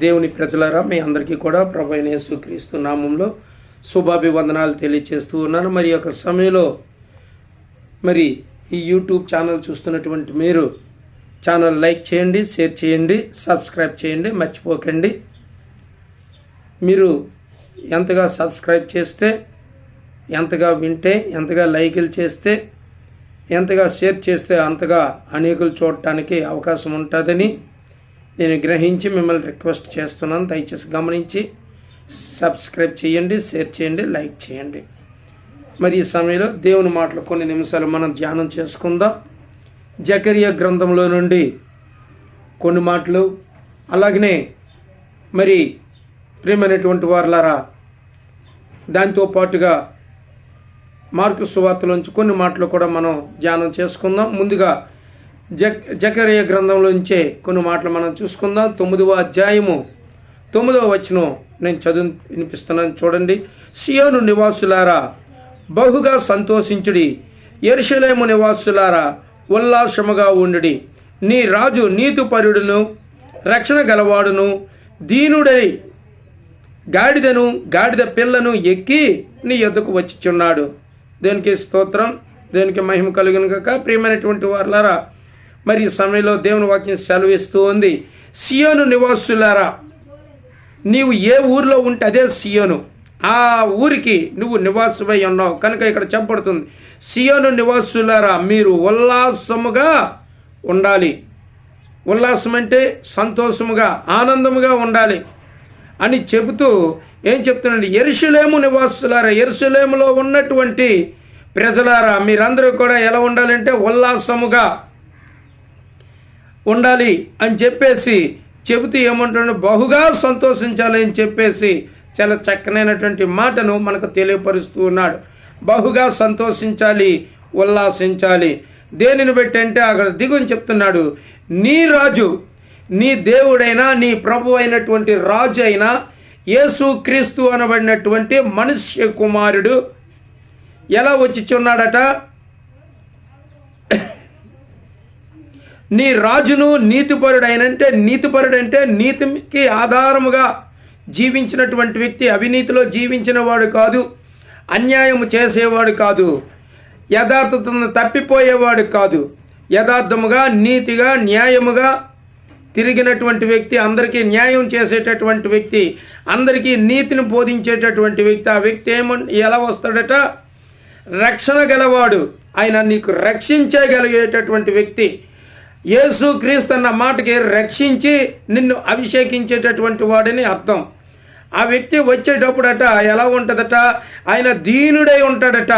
దేవుని ప్రజలారా మీ అందరికీ కూడా ప్రభు అయిన యేసుక్రీస్తు నామంలో శుభాభివందనాలు తెలియచేస్తూ ఉన్నాను. మరి ఒక యొక్క సమయంలో మరి ఈ యూట్యూబ్ ఛానల్ చూస్తున్నటువంటి మీరు ఛానల్ లైక్ చేయండి షేర్ చేయండి సబ్స్క్రైబ్ చేయండి మర్చిపోకండి. మీరు ఎంతగా సబ్స్క్రైబ్ చేస్తే ఎంతగా వింటే ఎంతగా లైకులు చేస్తే ఎంతగా షేర్ చేస్తే అంతగా అనేకులు చూడటానికి అవకాశం ఉంటుందని నేను గ్రహించి మిమ్మల్ని రిక్వెస్ట్ చేస్తున్నాను. దయచేసి గమనించి సబ్స్క్రైబ్ చేయండి షేర్ చేయండి లైక్ చేయండి. మరి ఈ సమయంలో దేవుని మాటలు కొన్ని నిమిషాలు మనం ధ్యానం చేసుకుందాం. జకరియా గ్రంథంలో నుండి కొన్ని మాటలు అలాగనే మరి ప్రేమైనటువంటి వారులారా దాంతో పాటుగా మార్కు సువార్తలోంచి కొన్ని మాటలు కూడా మనం ధ్యానం చేసుకుందాం. ముందుగా జక్ జకరియా గ్రంథంలోంచే కొన్ని మాటలు మనం చూసుకుందాం. తొమ్మిదవ అధ్యాయము. తొమ్మిదవ వచనం నేను చదువు వినిపిస్తున్నాను. చూడండి. సియోను నివాసులారా బహుగా సంతోషించుడి. ఎరుషలేము నివాసులారా ఉల్లాసముగా ఉండుడి. నీ రాజు నీతిపరుడును రక్షణ గలవాడును దీనుడై గాడిదను గాడిద పిల్లను ఎక్కి నీ ఎద్దుకు వచ్చిచున్నాడు. దేనికి స్తోత్రం? దేనికి మహిమ కలిగిన కాక ప్రియమైనటువంటి వారులారా మరి ఈ సమయంలో దేవుని వాక్యం సెలవిస్తూ ఉంది. సియోను నివాసులారా నీవు ఏ ఊరిలో ఉంటే అదే సియోను. ఆ ఊరికి నువ్వు నివాసమై ఉన్నావు. కనుక ఇక్కడ చెప్పబడుతుంది సియోను నివాసులారా మీరు ఉల్లాసముగా ఉండాలి. ఉల్లాసం అంటే సంతోషముగా ఆనందముగా ఉండాలి అని చెబుతూ ఏం చెప్తున్నాడు? ఎరుసలేము నివాసులారా ఎరుసలేములో ఉన్నటువంటి ప్రజలారా మీరందరూ కూడా ఎలా ఉండాలంటే ఉల్లాసముగా ఉండాలి అని చెప్పేసి చెబుతూ ఏమంటున్నాడు? బహుగా సంతోషించాలి అని చెప్పేసి చాలా చక్కనైనటువంటి మాటను మనకు తెలియపరుస్తూ ఉన్నాడు. బహుగా సంతోషించాలి ఉల్లాసించాలి. దేనిని బట్టి అంటే అక్కడ దిగుని చెప్తున్నాడు నీ రాజు నీ దేవుడైనా నీ ప్రభు అయినటువంటి రాజు అయినా యేసు క్రీస్తు అనబడినటువంటి మనుష్య కుమారుడు ఎలా వచ్చిచున్నాడట నీ రాజును నీతిపరుడైనంటే నీతిపరుడంటే నీతికి ఆధారముగా జీవించినటువంటి వ్యక్తి అవినీతిలో జీవించిన వాడు కాదు అన్యాయము చేసేవాడు కాదు యథార్థతను తప్పిపోయేవాడు కాదు. యథార్థముగా నీతిగా న్యాయముగా తిరిగినటువంటి వ్యక్తి అందరికీ న్యాయం చేసేటటువంటి వ్యక్తి అందరికీ నీతిని బోధించేటటువంటి వ్యక్తి ఆ వ్యక్తి ఏమ ఎలా వస్తాడట? రక్షణ గలవాడు. ఆయన నీకు రక్షించగలిగేటటువంటి వ్యక్తి. యేసు క్రీస్తు అన్న మాటకి రక్షించి నిన్ను అభిషేకించేటటువంటి వాడని అర్థం. ఆ వ్యక్తి వచ్చేటప్పుడట ఎలా ఉంటుందట? ఆయన దీనుడై ఉంటాడట.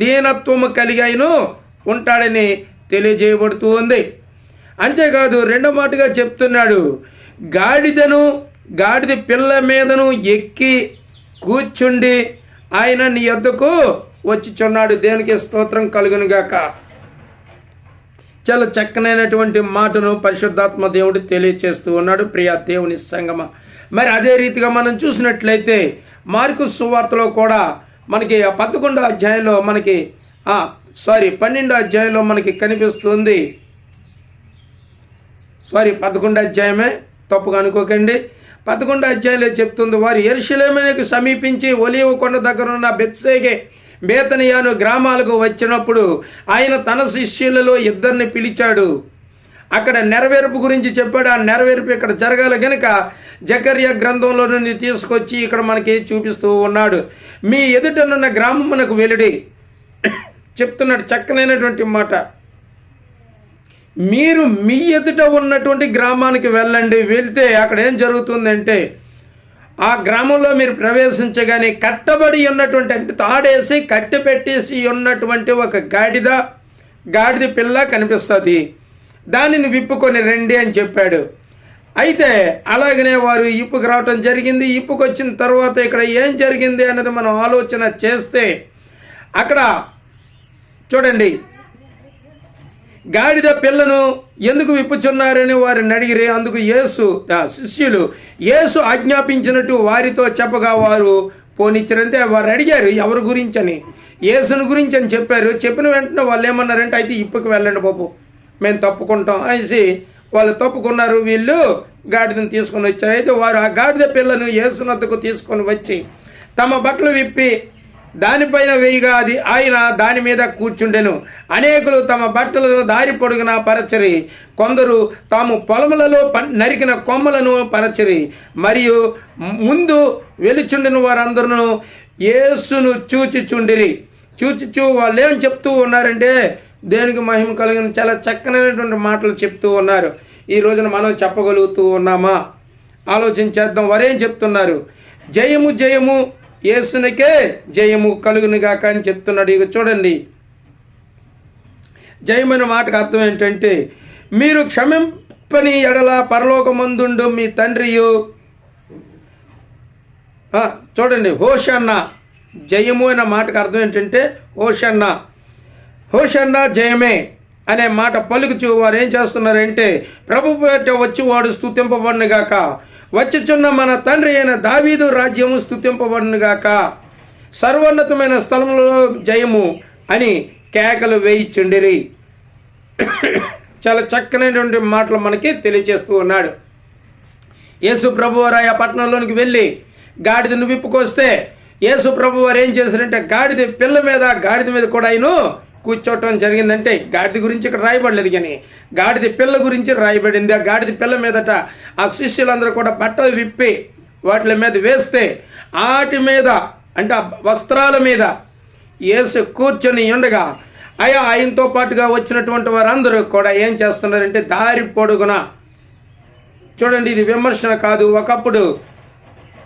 దీనత్వము కలిగాయను ఉంటాడని తెలియజేయబడుతూ ఉంది. అంతేకాదు రెండో మాటగా చెప్తున్నాడు గాడిదను గాడిద పిల్ల మీదను ఎక్కి కూర్చుండి ఆయన నీ యొద్దకు వచ్చిచున్నాడు దేనికి స్తోత్రం కలుగునుగాక. చాలా చక్కనైనటువంటి మాటను పరిశుద్ధాత్మ దేవుడు తెలియచేస్తూ ఉన్నాడు. ప్రియా దేవుని సంగమ. మరి అదే రీతిగా మనం చూసినట్లయితే మార్కు సువార్తలో కూడా మనకి ఆ పదకొండో అధ్యాయంలో మనకి సారీ పన్నెండో అధ్యాయంలో మనకి కనిపిస్తుంది. సారీ పదకొండో అధ్యాయమే తప్పుగా అనుకోకండి. పదకొండో అధ్యాయంలో చెప్తుంది వారు ఎరుషలేమనికి సమీపించి ఒలివ కొండ దగ్గర ఉన్న బెత్సేగే బేతనియాను గ్రామాలకు వచ్చినప్పుడు ఆయన తన శిష్యులలో ఇద్దరిని పిలిచాడు. అక్కడ నెరవేర్పు గురించి చెప్పాడు. ఆ నెరవేర్పు ఇక్కడ జరగాలి గనుక జకర్య గ్రంథంలో నుండి తీసుకొచ్చి ఇక్కడ మనకి చూపిస్తూ ఉన్నాడు. మీ ఎదుటనున్న గ్రామమునకు వెలుడి చెప్తున్నాడు చక్కనైనటువంటి మాట. మీరు మీ ఎదుట ఉన్నటువంటి గ్రామానికి వెళ్ళండి. వెళ్తే అక్కడ ఏం జరుగుతుందంటే ఆ గ్రామంలో మీరు ప్రవేశించగానే కట్టబడి ఉన్నటువంటి అంటే తాడేసి కట్టి పెట్టేసి ఉన్నటువంటి ఒక గాడిద గాడిద పిల్ల కనిపిస్తుంది. దానిని విప్పుకొని రండి అని చెప్పాడు. అయితే అలాగనే వారు ఇప్పుకు రావటం జరిగింది. ఇప్పుకు వచ్చిన తర్వాత ఇక్కడ ఏం జరిగింది అన్నది మనం ఆలోచన చేస్తే అక్కడ చూడండి గాడిద పిల్లను ఎందుకు విప్పుచున్నారని వారిని అడిగిరే అందుకు యేసు శిష్యులు యేసు ఆజ్ఞాపించినట్టు వారితో చెప్పగా వారు పోనిచ్చారంటే వారు అడిగారు ఎవరి గురించని? యేసుని గురించి అని చెప్పారు. చెప్పిన వెంటనే వాళ్ళు ఏమన్నారంటే అయితే ఇప్పుకి వెళ్ళండి బాబు మేము తప్పుకుంటాం అనేసి వాళ్ళు తప్పుకున్నారు. వీళ్ళు గాడిదను తీసుకొని వచ్చారు. అయితే వారు ఆ గాడిద పిల్లను యేసునద్దకు తీసుకొని వచ్చి తమ బట్టలు విప్పి దానిపైన వేయిగా అది ఆయన దాని మీద కూర్చుండెను. అనేకులు తమ బట్టలను దారి పొడుగున పరచరి కొందరు తాము పొలములలో ప- నరికిన కొమ్మలను పరచరి మరియు ముందు వెలుచుండిన వారందరూ యేసును చూచిచుండిరి. చూచిచూ వాళ్ళు ఏం చెప్తూ ఉన్నారంటే దేనికి మహిమ కలిగిన చాలా చక్కనైనటువంటి మాటలు చెప్తూ ఉన్నారు. ఈ రోజున మనం చెప్పగలుగుతూ ఉన్నామా? ఆలోచించేద్దాం వారేం చెప్తున్నారు? జయము జయము యేసునికే జయము కలుగునుగాక అని చెప్తున్నాడు. ఇక చూడండి. జయమైన మాటకు అర్థం ఏంటంటే మీరు క్షమింపని ఎడల పరలోకమందుండు మీ తండ్రియు. చూడండి హోషన్న జయము అనే మాటకు అర్థం ఏంటంటే హోషన్న హోషన్న జయమే అనే మాట పలుకుచు వారు ఏం చేస్తున్నారంటే ప్రభు పేట వచ్చి వాడు స్థుతింపబడినగాక వచ్చుచున్న మన తండ్రి అయిన దావీదు రాజ్యము స్థుతింపబడునుగాక. సర్వోన్నతమైన స్థలంలో జయము అని కేకలు వేయిచుండిరి. చాలా చక్కనైనటువంటి మాటలు మనకి తెలియజేస్తూ ఉన్నాడు. యేసు ప్రభు వారు ఆ పట్టణంలోనికి వెళ్ళి గాడిదను విప్పుకొస్తే యేసు ప్రభు వారు ఏం చేశారంటే గాడిద పిల్ల మీద గాడిద మీద కూడా ఆయన కూర్చోవటం జరిగిందంటే గాడిద గురించి ఇక్కడ రాయబడలేదు కానీ గాడిద పిల్ల గురించి రాయబడింది. ఆ గాడిద పిల్ల మీదట ఆ శిష్యులందరూ కూడా బట్టలు విప్పి వాటి మీద వేస్తే ఆటి మీద అంటే ఆ వస్త్రాల మీద యేసు కూర్చొని ఉండగా అయా ఆయనతో పాటుగా వచ్చినటువంటి వారందరూ కూడా ఏం చేస్తున్నారంటే దారి పొడుగున చూడండి ఇది విమర్శన కాదు. ఒకప్పుడు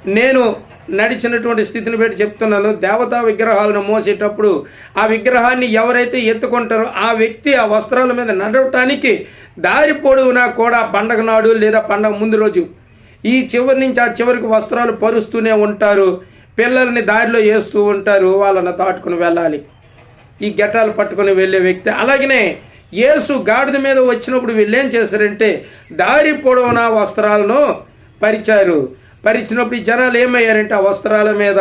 నేను నడిచినటువంటి స్థితిని బట్టి చెప్తున్నాను. దేవతా విగ్రహాలను మోసేటప్పుడు ఆ విగ్రహాన్ని ఎవరైతే ఎత్తుకుంటారో ఆ వ్యక్తి ఆ వస్త్రాల మీద నడవటానికి దారి పొడవునా కూడా పండగ నాడు లేదా పండగ ముందు రోజు ఈ చివరి నుంచి ఆ చివరికి వస్త్రాలు పరుస్తూనే ఉంటారు. పిల్లల్ని దారిలో వేస్తూ ఉంటారు. వాళ్ళని దాటుకుని వెళ్ళాలి. ఈ గెటాలు పట్టుకొని వెళ్ళే వ్యక్తి. అలాగనే యేసు గాడిద మీద వచ్చినప్పుడు వీళ్ళు ఏం చేశారంటే దారి పొడవునా వస్త్రాలను పరిచారు. పరిచినప్పుడు ఈ జనాలు ఏమయ్యారంటే ఆ వస్త్రాల మీద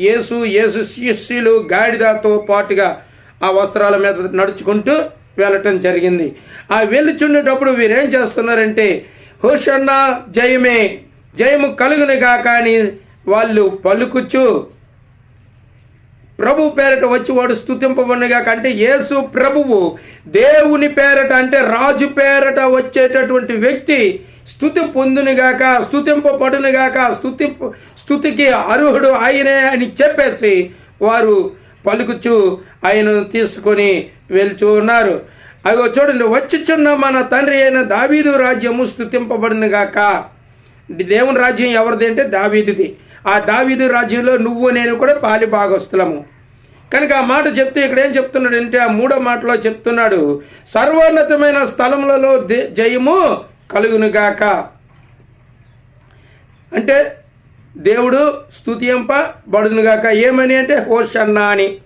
యేసు యేసు శిష్యులు గాడిదతో పాటుగా ఆ వస్త్రాల మీద నడుచుకుంటూ వెళ్ళటం జరిగింది. ఆ వెళ్ళుచుండేటప్పుడు వీరేం చేస్తున్నారంటే హుషన్న జయమే జయము కలుగునిగా కానీ వాళ్ళు పలుకుచు ప్రభు పేరట వచ్చి వాడు స్థుతింపబడినగా కంటే యేసు ప్రభువు దేవుని పేరట అంటే రాజు పేరట వచ్చేటటువంటి వ్యక్తి స్థుతి పొందునుగాక స్థుతింపబడునుగాక స్థుతింపు స్థుతికి అర్హుడు ఆయనే అని చెప్పేసి వారు పలుకుచు ఆయనను తీసుకొని వెళ్తూ ఉన్నారు. అగో చూడండి వచ్చిచున్న మన తండ్రి అయిన దావీదు రాజ్యము స్థుతింపబడినగాక దేవుని రాజ్యం ఎవరిది అంటే దావీదిది. ఆ దావీదు రాజ్యంలో నువ్వు నేను కూడా పాలి భాగస్తులము కనుక ఆ మాట చెప్తే ఇక్కడ ఏం చెప్తున్నాడు అంటే ఆ మూడో మాటలో చెప్తున్నాడు సర్వోన్నతమైన స్థలములలో జయము కలుగునుగాక. అంటే దేవుడు స్తుతింప బడునుగాక ఏమని అంటే హోషన్న అని.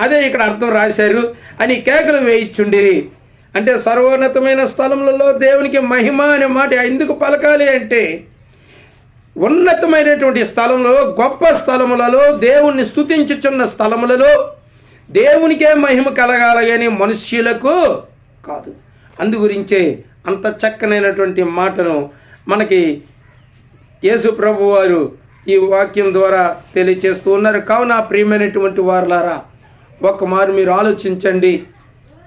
అదే ఇక్కడ అర్థం రాశారు. అని కేకలు వేయిచుండిరి. అంటే సర్వోన్నతమైన స్థలములలో దేవునికి మహిమ అనే మాట ఎందుకు పలకాలి అంటే ఉన్నతమైనటువంటి స్థలంలో గొప్ప స్థలములలో దేవుణ్ణి స్థుతించుచున్న స్థలములలో దేవునికే మహిమ కలగాలి అని మనుష్యులకు కాదు. అందు గురించే అంత చక్కనైనటువంటి మాటను మనకి యేసు ప్రభు వారు ఈ వాక్యం ద్వారా తెలియచేస్తూ ఉన్నారు. కావున ప్రియమైనటువంటి వారులారా ఒక్క మీరు ఆలోచించండి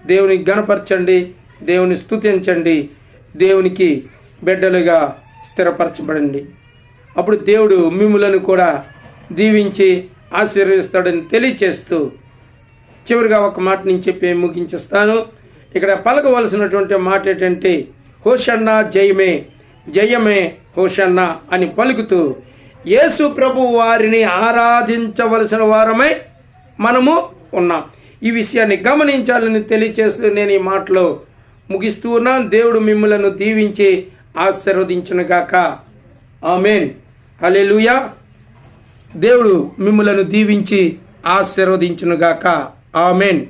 దేవుని గణపరచండి దేవుని స్తుతించండి దేవునికి బిడ్డలుగా స్థిరపరచబడండి. అప్పుడు దేవుడు మిమ్ములను కూడా దీవించి ఆశీర్వదిస్తాడని తెలియచేస్తూ చివరిగా ఒక మాట నేను చెప్పి ముగించేస్తాను. ఇక్కడ పలకవలసినటువంటి మాట ఏంటంటే హోషన్న జయమే జయమే హోషన్న అని పలుకుతూ యేసు ప్రభు వారిని ఆరాధించవలసిన వారమై మనము ఉన్నాం. ఈ విషయాన్ని గమనించాలని తెలియచేస్తూ నేను ఈ మాటలో ముగిస్తూ ఉన్నాను. దేవుడు మిమ్మలను దీవించి ఆశీర్వదించునుగాక ఆమెన్. హల్లెలూయా. దేవుడు మిమ్మలను దీవించి ఆశీర్వదించునుగాక ఆమెన్.